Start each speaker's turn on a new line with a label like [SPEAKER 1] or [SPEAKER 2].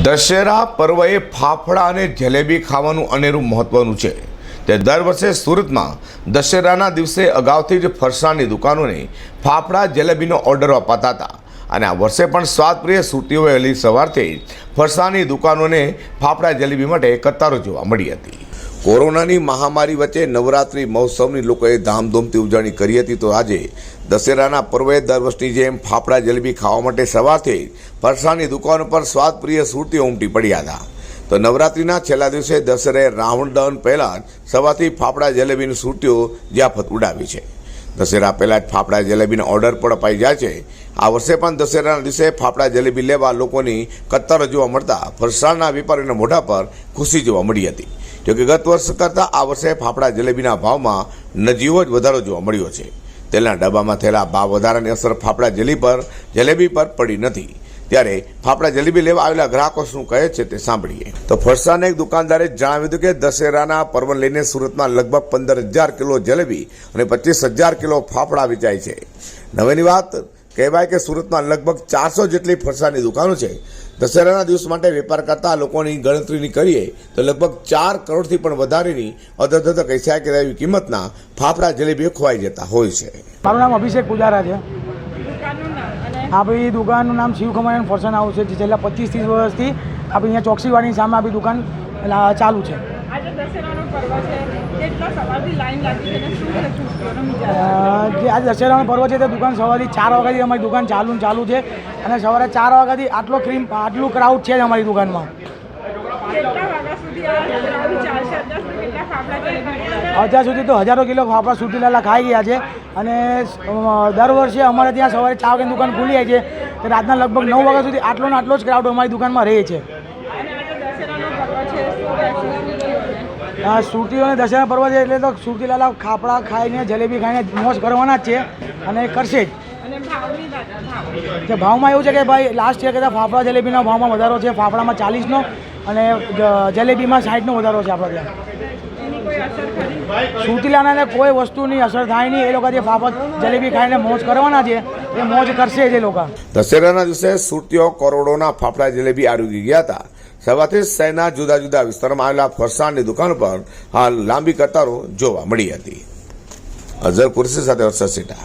[SPEAKER 1] દશેરા પર્વએ ફાફડા અને જલેબી ખાવાનું અનેરું મહત્વનું છે. તે દર વર્ષે સુરતમાં દશેરાના દિવસે અગાઉથી જ ફરસાણની દુકાનોને ફાફડા, જલેબીનો ઓર્ડર અપાતા હતા. અને આ વર્ષે પણ સ્વાદપ્રિય સુરતીઓએ વહેલી સવારથી ફરસાણની દુકાનોને ફાફડા, જલેબી માટે કતારો જોવા મળી હતી. કોરોનાની મહામારી વચ્ચે નવરાત્રિ મહોત્સવની લોકોએ ધામધૂમથી ઉજવણી કરી હતી. તો આજે દશેરાના પર્વે દર વર્ષની જેમ ફાફડા, જલેબી ખાવા માટે સવારથી ફરસાણની દુકાનો પર સ્વાદપ્રિય સુરતીઓ ઉમટી પડ્યા હતા. તો નવરાત્રિના છેલ્લા દિવસે દશેરે રાવણ દહન પહેલાં સવારથી ફાફડા, જલેબીની સુરતીઓ જિયાફત ઉડાવી છે. દશેરા પહેલાં જ ફાફડા, જલેબીનો ઓર્ડર પણ અપાઈ જાય છે. આ વર્ષે પણ દશેરાના દિવસે ફાફડા, જલેબી લેવા લોકોની કત્તર જોવા મળતા ફરસાણના વેપારીઓના મોઢા પર ખુશી જોવા મળી હતી. જોકે ગત વર્ષ કરતાં આ વર્ષે ફાફડા જલેબીના ભાવમાં નજીવો જ વધારો જોવા મળ્યો છે. તેલના ડબ્બામાં થયેલા ભાવ વધારાની અસર ફાફડા જલેબી પર જલેબી પર પડી નથી. ત્યારે ફાફડા જલેબી લેવા આવેલા ગ્રાહકો શું કહે છે તે સાંભળીએ. તો ફરસાના એક દુકાનદારે જણાવ્યું હતું કે દશેરાના પર્વ લઈને સુરતમાં લગભગ પંદર હજાર કિલો જલેબી અને પચીસ હજાર કિલો ફાફડા વેચાય છે. નવેની વાત કહેવાય કે સુરતમાં લગભગ ચારસો જેટલી ફરસાણની દુકાનો છે. દશેરાના દિવસ માટે વેપાર કરતા લોકોની ગણતરીની કરીએ, તો લગભગ ચાર કરોડથી પણ વધારેની અધધધ કહી કે એવી કિંમતના ફાફડા જલેબીઓ ખોવાઈ જતા હોય છે.
[SPEAKER 2] મારું નામ અભિષેક પુજારા છે. આપણી દુકાનનું નામ શિવ ખમાયણ ફોર્સન હાઉસ છે, જે છેલ્લા પચીસ, ત્રીસ વર્ષથી આપણી અહીંયા ચોકસીવાડીની સામે આપણી દુકાન ચાલુ છે.
[SPEAKER 3] દશેરાનો પર્વ છે સવારથી લાઈન લાગી છે શું
[SPEAKER 2] જે આજે દશેરાનો પર્વ છે તે દુકાન સવારથી ચાર વાગ્યાથી અમારી દુકાન ચાલુ ચાલુ છે અને સવારે ચાર વાગ્યાથી આટલો ક્રીમ આટલું ક્રાઉડ છે જ અમારી દુકાનમાં.
[SPEAKER 3] સુધી આ અત્યાર સુધી
[SPEAKER 2] સુધી તો હજારો કિલો ફાફડા સુટીલાલા ખાઈ ગયા છે અને દર વર્ષે અમારે ત્યાં સવારે ચાર વાગ્યાની દુકાન ખુલી જાય છે તો રાતના લગભગ નવ વાગ્યા સુધી આટલો ને આટલો જ ક્રાઉડ અમારી દુકાનમાં રહે છે. આ સુરતીઓને દશેરા પર્વ છે એટલે તો સુરતીલાલા ખાપડા ખાઈને જલેબી ખાઈને મોજ કરવાના જ છે અને એ કરશે જ. ભાવમાં એવું છે કે ભાઈ લાસ્ટ યર કરતાં ફાફડા જલેબીના ભાવમાં વધારો છે ફાફડામાં ચાલીસનો અને જલેબીમાં સાઠનો વધારો છે આપણે ત્યાં.
[SPEAKER 3] એની કોઈ
[SPEAKER 2] સુરતીલાલાને કોઈ વસ્તુની અસર થાય નહીં. એ લોકો જે ફાફડ જલેબી ખાઈને મોજ કરવાના છે એ મોજ કરશે જ એ લોકો.
[SPEAKER 1] દશેરાના દિવસે સુરતીઓ કરોડોના ફાફડા જલેબી આરોગી ગયા હતા. સવારથી શહેરના જુદા જુદા વિસ્તારમાં આવેલા ફરસાણની દુકાન પર હાલ લાંબી કતારો જોવા મળી હતી. અઝર કુરશી સાથે સેટા.